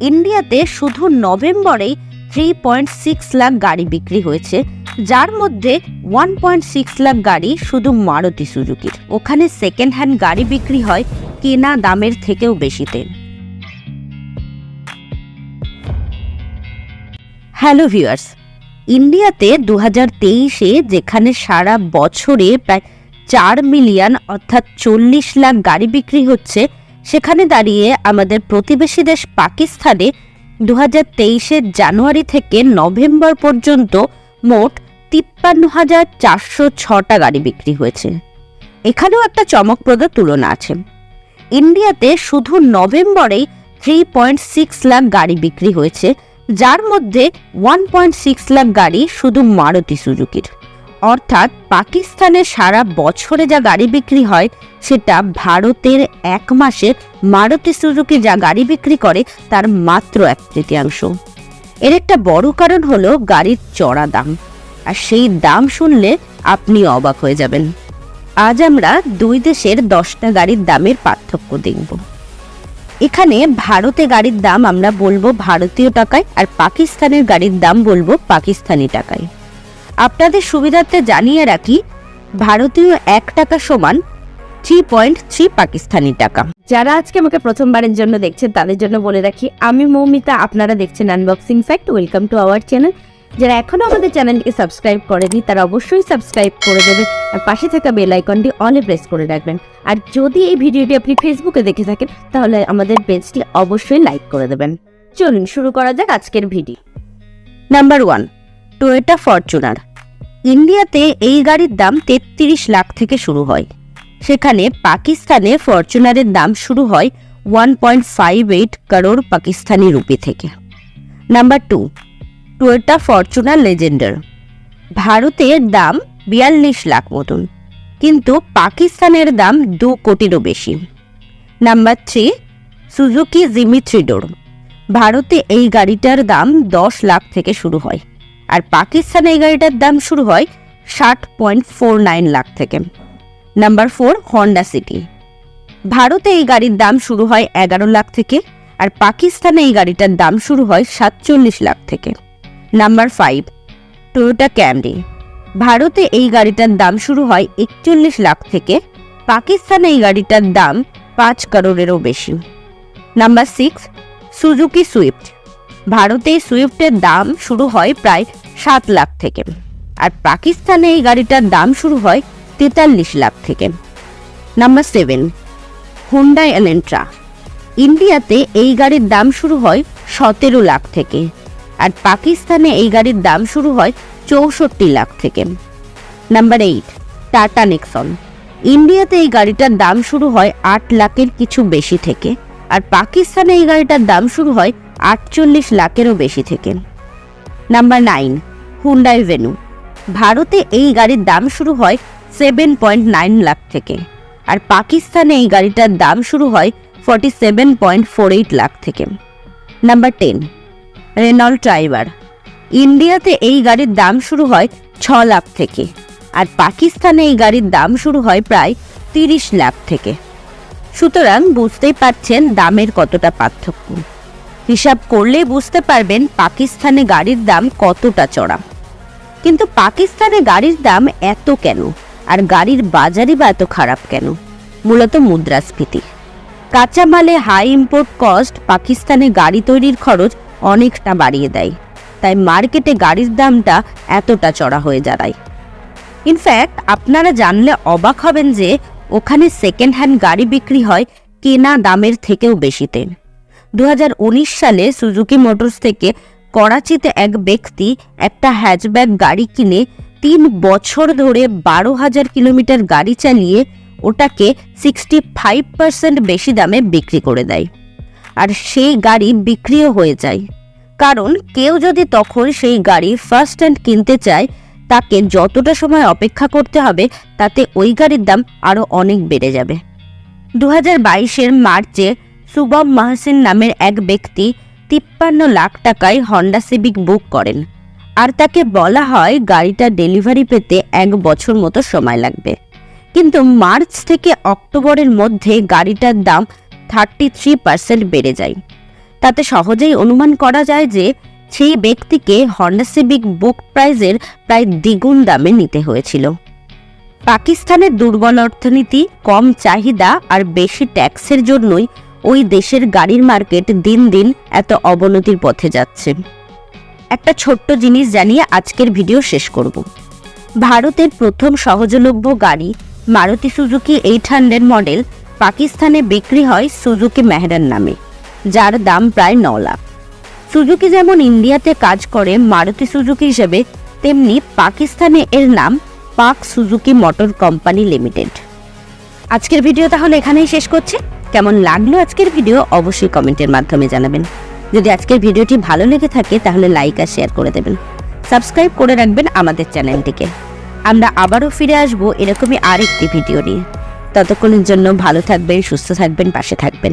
ইন্ডিয়াতে শুধু নভেম্বরেই থ্রি পয়েন্ট সিক্স লাখ গাড়ি বিক্রি হয়েছে, যার মধ্যে ওয়ান পয়েন্ট সিক্স লাখ গাড়ি শুধু মারুতি সুজুকির। ওখানে সেকেন্ড হ্যান্ড গাড়ি বিক্রি হয় কেনা দামের থেকেও বেশিতে হ্যালো ভিউয়ার্স, ইন্ডিয়াতে দু হাজার তেইশে যেখানে সারা বছরে প্রায় চার মিলিয়ন অর্থাৎ চল্লিশ লাখ গাড়ি বিক্রি হচ্ছে সেখানে দাঁড়িয়ে আমাদের প্রতিবেশী দেশ পাকিস্তানে দু হাজার জানুয়ারি থেকে নভেম্বর পর্যন্ত মোট তিপ্পান্ন হাজার চারশো ছটা গাড়ি বিক্রি হয়েছে। এখানেও একটা চমকপ্রদ তুলনা আছে। ইন্ডিয়াতে শুধু নভেম্বরেই থ্রি পয়েন্ট সিক্স লাখ গাড়ি বিক্রি হয়েছে, যার মধ্যে ওয়ান পয়েন্ট সিক্স লাখ গাড়ি শুধু মারুতি সুজুকির। অর্থাৎ পাকিস্তানে সারা বছরে যা গাড়ি বিক্রি হয়, সেটা ভারতের এক মাসে মারুতি সুজুকি যা গাড়ি বিক্রি করে, তার মাত্র এক তৃতীয়াংশ। এর একটা বড় কারণ হলো গাড়ির চড়া দাম। আর সেই দাম শুনলে আপনি অবাক হয়ে যাবেন। আজ আমরা দুই দেশের দশটা গাড়ির দামের পার্থক্য দেখব। এখানে ভারতে গাড়ির দাম আমরা বলব ভারতীয় টাকায় আর পাকিস্তানের গাড়ির দাম বলব পাকিস্তানি টাকায়। আপনাদের সুবিধার্থে জানিয়ে রাখি ভারতীয় এক টাকা সমান থ্রি পয়েন্ট থ্রি পাকিস্তানি টাকা। যারা আজকে আমাকে প্রথমবারের জন্য দেখছেন তাদের জন্য বলে রাখি আমি মৌমিতা আপনারা দেখছেন unboxing fact welcome to our channel যারা এখনও আমাদের চ্যানেলটিকে সাবস্ক্রাইব করেনি তারা অবশ্যই সাবস্ক্রাইব করে দেবেন আর পাশে থাকা বেল আইকনটি অলে প্রেস করে রাখবেন। আর যদি এই ভিডিওটি আপনি ফেসবুকে দেখে থাকেন তাহলে আমাদের পেজটি অবশ্যই লাইক করে দেবেন। চলুন শুরু করা যাক আজকের video number one Toyota Fortuner ইন্ডিয়াতে এই গাড়ির দাম তেত্রিশ লাখ থেকে শুরু হয়। সেখানে পাকিস্তানে ফরচুনারের দাম শুরু হয় one point five eight crore Pakistani rupee থেকে। Number two Toyota Fortuner Legender ভারতের দাম বিয়াল্লিশ লাখ মতন, কিন্তু পাকিস্তানের দাম দু কোটিরও বেশি। Number three Suzuki Jimny three door ভারতে এই গাড়িটার দাম দশ লাখ থেকে শুরু হয়। আর পাকিস্তানে এই গাড়িটার দাম শুরু হয় ষাট পয়েন্ট ফোর নাইন লাখ থেকে। Number four, Honda City. ভারতে এই গাড়ির দাম শুরু হয় এগারো লাখ থেকে আর পাকিস্তানে এই গাড়িটার দাম শুরু হয় সাতচল্লিশ লাখ থেকে। নাম্বার ফাইভ টয়োটা ক্যামরি ভারতে এই গাড়িটার দাম শুরু হয় একচল্লিশ লাখ থেকে, পাকিস্তানে এই গাড়িটার দাম পাঁচ করোড়েরও বেশি। নাম্বার সিক্স সুজুকি সুইফট ভারতে সুইফটের দাম শুরু হয় প্রায় সাত লাখ থেকে। আর পাকিস্তানে এই গাড়িটার দাম শুরু হয় তেতাল্লিশ লাখ থেকে। নাম্বার সেভেন হুন্ডাই এলেন্ট্রা ইন্ডিয়াতে এই গাড়ির দাম শুরু হয় সতেরো লাখ থেকে আর পাকিস্তানে এই গাড়ির দাম শুরু হয় চৌষট্টি লাখ থেকে। নাম্বার এইট টাটা নেক্সন ইন্ডিয়াতে এই গাড়িটার দাম শুরু হয় আট লাখের কিছু বেশি থেকে আর পাকিস্তানে এই গাড়িটার দাম শুরু হয় আটচল্লিশ লাখেরও বেশি থেকে। নাম্বার নাইন হুন্ডাই ভেনু ভারতে এই গাড়ির দাম শুরু হয় সেভেন পয়েন্ট নাইন লাখ থেকে আর পাকিস্তানে এই গাড়িটার দাম শুরু হয় forty seven point four eight lakh থেকে। নাম্বার টেন রেনল্ট ড্রাইভার ইন্ডিয়াতে এই গাড়ির দাম শুরু হয় ছ লাখ থেকে আর পাকিস্তানে এই গাড়ির দাম শুরু হয় প্রায় তিরিশ লাখ থেকে। সুতরাং বুঝতেই পারছেন দামের কতটা পার্থক্য। হিসাব করলে বুঝতে পারবেন পাকিস্তানে গাড়ির দাম কতটা চড়া। কিন্তু পাকিস্তানে গাড়ির দাম এত কেন? আর গাড়ির বাজারই বা এত খারাপ কেন? মূলত মুদ্রাস্ফীতি। কাঁচামালে হাই ইম্পোর্ট কস্ট পাকিস্তানে গাড়ি তৈরির খরচ অনেকটা বাড়িয়ে দেয়। তাই মার্কেটে গাড়ির দামটা এতটা চড়া হয়ে দাঁড়ায়। ইনফ্যাক্ট আপনারা জানলে অবাক হবেন যে, ওখানে সেকেন্ড হ্যান্ড গাড়ি বিক্রি হয় কেনা দামের থেকেও বেশিতে। দু হাজার উনিশ সালে সুজুকি মোটরস থেকে করাচিতে এক ব্যক্তি একটা হ্যাচব্যাক গাড়ি কিনে তিন বছর ধরে বারো হাজার কিলোমিটার গাড়ি চালিয়ে ওটাকে সিক্সটি ফাইভ পার্সেন্ট বেশি দামে বিক্রি করে দেয়। আর সেই গাড়ি বিক্রিও হয়ে যায়। কারণ কেউ যদি তখন সেই গাড়ি ফার্স্ট হ্যান্ড কিনতে চায়, তাকে যতটা সময় অপেক্ষা করতে হবে, তাতে ওই গাড়ির দাম আরও অনেক বেড়ে যাবে। দু হাজার মার্চে সুবম মাহসিন নামের এক ব্যক্তি তিপ্পান্ন লাখ টাকায় হন্ডা সিভিক বুক করেন। আর তাকে বলা হয় গাড়িটা ডেলিভারি পেতে এক বছর মতো সময় লাগবে। কিন্তু মার্চ থেকে অক্টোবরের মধ্যে গাড়িটার দাম থার্টি থ্রি পার্সেন্ট বেড়ে যায়। তাতে সহজেই অনুমান করা যায় যে সেই ব্যক্তিকে হন্ডা সিভিক বুক প্রাইজের প্রায় দ্বিগুণ দামে নিতে হয়েছিল। পাকিস্তানের দুর্বল অর্থনীতি, কম চাহিদা আর বেশি ট্যাক্সের জন্যই ওই দেশের গাড়ির মার্কেট দিন দিন এত অবনতির পথে যাচ্ছে। একটা ছোট্ট জিনিস জানিয়ে আজকের ভিডিও শেষ করব। ভারতের প্রথম সহজলভ্য গাড়ি Maruti Suzuki eight hundred model পাকিস্তানে বিক্রি হয় সুজুকি মেহরান নামে, যার দাম প্রায় ন লাখ। সুজুকি যেমন ইন্ডিয়াতে কাজ করে, মারুতি সুজুকি হিসেবে, তেমনি পাকিস্তানে এর নাম Pak Suzuki motor company limited. আজকের ভিডিও তাহলে এখানেই শেষ করছি। কেমন লাগল আজকের ভিডিও অবশ্যই কমেন্টের মাধ্যমে জানাবেন। যদি আজকের ভিডিওটি ভালো লেগে থাকে তাহলে লাইক আর শেয়ার করে দেবেন। সাবস্ক্রাইব করে রাখবেন আমাদের চ্যানেলটিকে। আমরা আবারও ফিরে আসব এরকমই আরেকটি ভিডিও নিয়ে। ততক্ষণের জন্য ভালো থাকবেন, সুস্থ থাকবেন, পাশে থাকবেন।